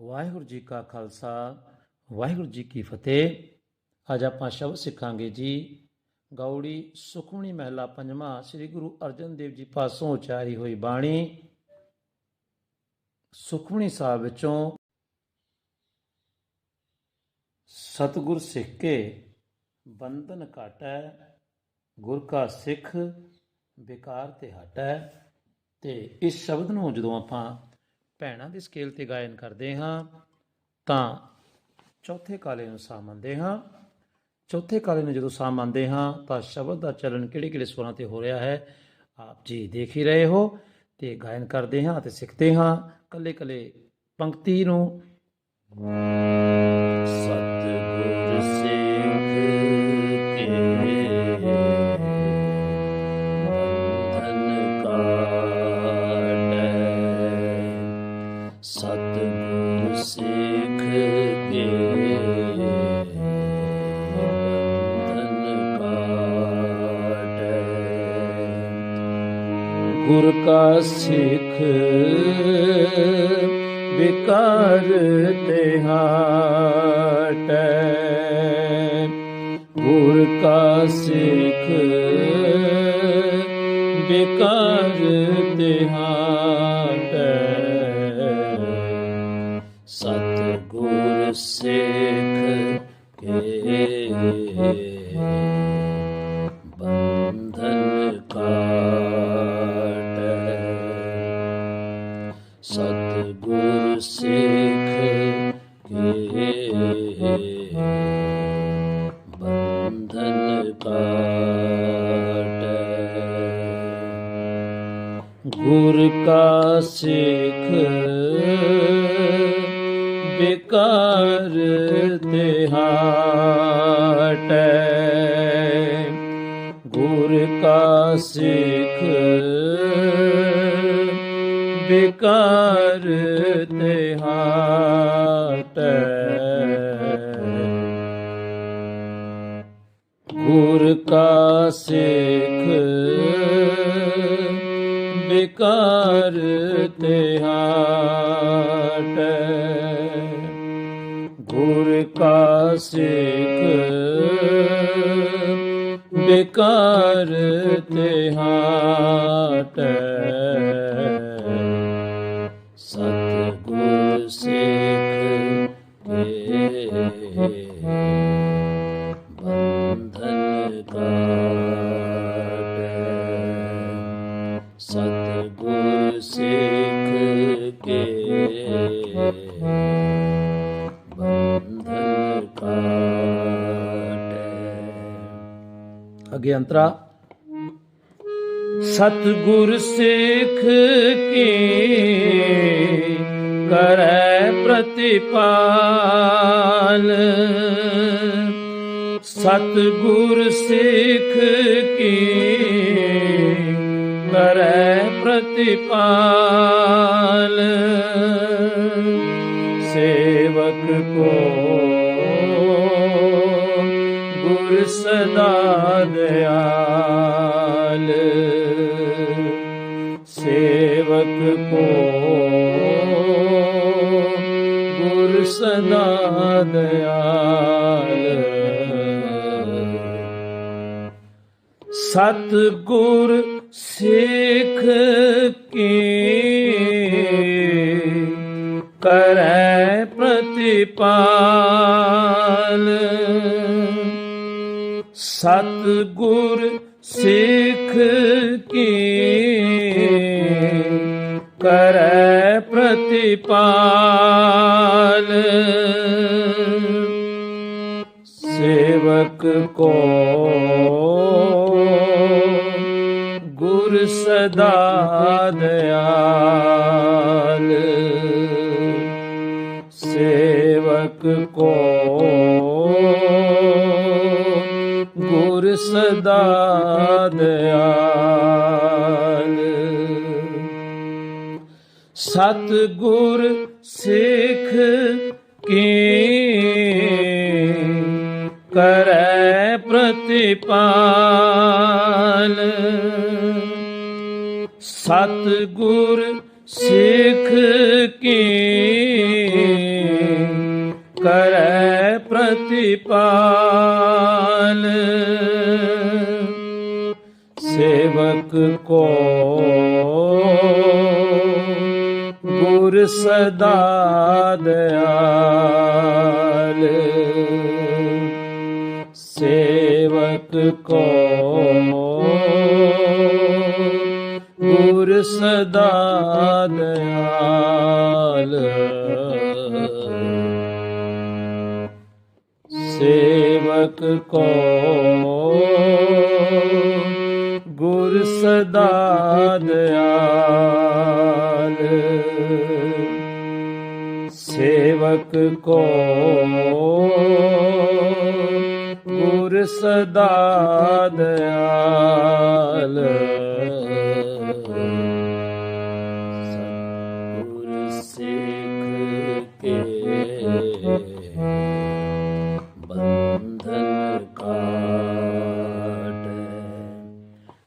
ਵਾਹਿਗੁਰੂ ਜੀ ਕਾ ਖਾਲਸਾ, ਵਾਹਿਗੁਰੂ ਜੀ ਕੀ ਫਤਿਹ। ਅੱਜ ਆਪਾਂ ਸ਼ਬਦ ਸਿੱਖਾਂਗੇ ਜੀ ਗੌੜੀ ਸੁਖਮਣੀ ਮਹਿਲਾ ਪੰਜਵਾਂ, ਸ੍ਰੀ ਗੁਰੂ ਅਰਜਨ ਦੇਵ ਜੀ ਪਾਸੋਂ ਉਚਾਰੀ ਹੋਈ ਬਾਣੀ, ਸੁਖਮਣੀ ਸਾਹਿਬ ਵਿੱਚੋਂ, ਸਤਿਗੁਰ ਸਿੱਖ ਕੇ ਬੰਧਨ ਕਾਟੈ ਗੁਰ ਕਾ ਸਿੱਖ ਵਿਕਾਰ ਤੇ ਹਟੈ। ਤੇ ਇਸ ਸ਼ਬਦ ਨੂੰ ਜਦੋਂ ਆਪਾਂ ਭੈਣਾਂ ਦੇ ਸਕੇਲ ਤੇ ਗਾਇਨ ਕਰਦੇ ਹਾਂ, ਤਾਂ ਚੌਥੇ ਕਾਲੇ ਨੂੰ ਸਾ ਮੰਨਦੇ ਹਾਂ। ਚੌਥੇ ਕਾਲੇ ਨੂੰ ਜਦੋਂ ਸਾ ਮੰਨਦੇ ਹਾਂ, ਤਾਂ ਸ਼ਬਦ ਦਾ ਚੱਲਣ ਕਿਹੜੇ ਕਿਹੜੇ ਸਵਰਾਂ ਤੇ ਹੋ ਰਿਹਾ ਹੈ, ਆਪ ਜੀ ਦੇਖ ਹੀ ਰਹੇ ਹੋ ਤੇ ਗਾਇਨ ਕਰਦੇ ਹਾਂ ਤੇ ਸਿੱਖਦੇ ਹਾਂ। ਕੱਲੇ ਕੱਲੇ ਪੰਕਤੀ ਨੂੰ ਸਤਿਗੁਰ ਸਿੱਖ ਕੇ ਗੁਰ ਕਾ ਸਿੱਖ ਵਿਕਾਰ ਤੇ ਹਾਟੈ ਗੁਰ ਕਾ ਸਿੱਖ ਵਿਕਾਰ ਤੇ ਹਾਟੈ ਸਿੱਖ ਕੇ ਬੰਧਨ ਕਾਟੈ ਸਤ ਗੁਰ ਸਿੱਖ ਕੇ ਬੰਧਨ ਕਾਟੈ ਗੁਰ ਕਾ ਸਿੱਖ ਵਿਕਾਰ ਤੇ ਹਾਟੈ। ਗੁਰ ਕਾ ਸਿੱਖ ਵਿਕਾਰ ਤੇ ਹਾਟੈ। ਗੁਰ ਕਾ ਸਿੱਖ ਵਿਕਾਰ ਤੇ ਹਾਟੈ। ਕਾ ਸਿੱਖ ਵਿਕਾਰ ਤੇ ਹਾਟੈ ਸਤ ਗੁਰ ਸਿੱਖ ਕੇ ਬੰਧਨ ਕਾਟੈ ਸਤ ਗੁਰ ਸਿੱਖ ਅੱਗੇ ਅੰਤਰਾ। ਸਤਿਗੁਰ ਸਿੱਖ ਕੀ ਕਰੈ ਪ੍ਰਤਿਪਾਲ? ਸਤਿਗੁਰ ਸਿੱਖ ਕੀ ਕਰੈ ਪ੍ਰਤਿਪਾਲ? ਸੇਵਕ ਕੋ ਗੁਰ ਸਦਾ ਦਿਆਲ ਸੇਵਕ ਕੋ ਗੁਰ ਸਦਾ ਦਿਆਲ ਸਤ ਗੁਰ ਸਿੱਖ ਕੀ ਕਰੈ ਪ੍ਰਤਿਪਾਲ ਸਤ ਗੁਰ ਸਿੱਖ ਕੀ ਕਰੈ ਪ੍ਰਤਿਪਾਲ। ਸੇਵਕ ਕੋ ਗੁਰ ਸਦਾ ਦਿਆਲ ਸੇਵਕ ਕੋ ਸਦਾ ਦਿਆਲ ਸਿੱਖ ਕੀ ਕਰੈ ਪ੍ਰਤਿਪਾਲ। ਸਤ ਸੇਖ ਕੀ ਕਰੈ ਪ੍ਰਤਿਪਾਲ। ਸੇਵਕ ਕੋ। ਗੁਰ ਸਦਾ ਦਿਆਲ ਸੇਵਕ ਕੋ। ਗੁਰ ਸਦਾ ਦਿਆਲ ਸੇਵਕ ਕੋ। ਸਦਾ ਦਿਆਲ। ਸੇਵਕ ਕੋ ਗੁਰ ਸਦਾ ਦਿਆਲ।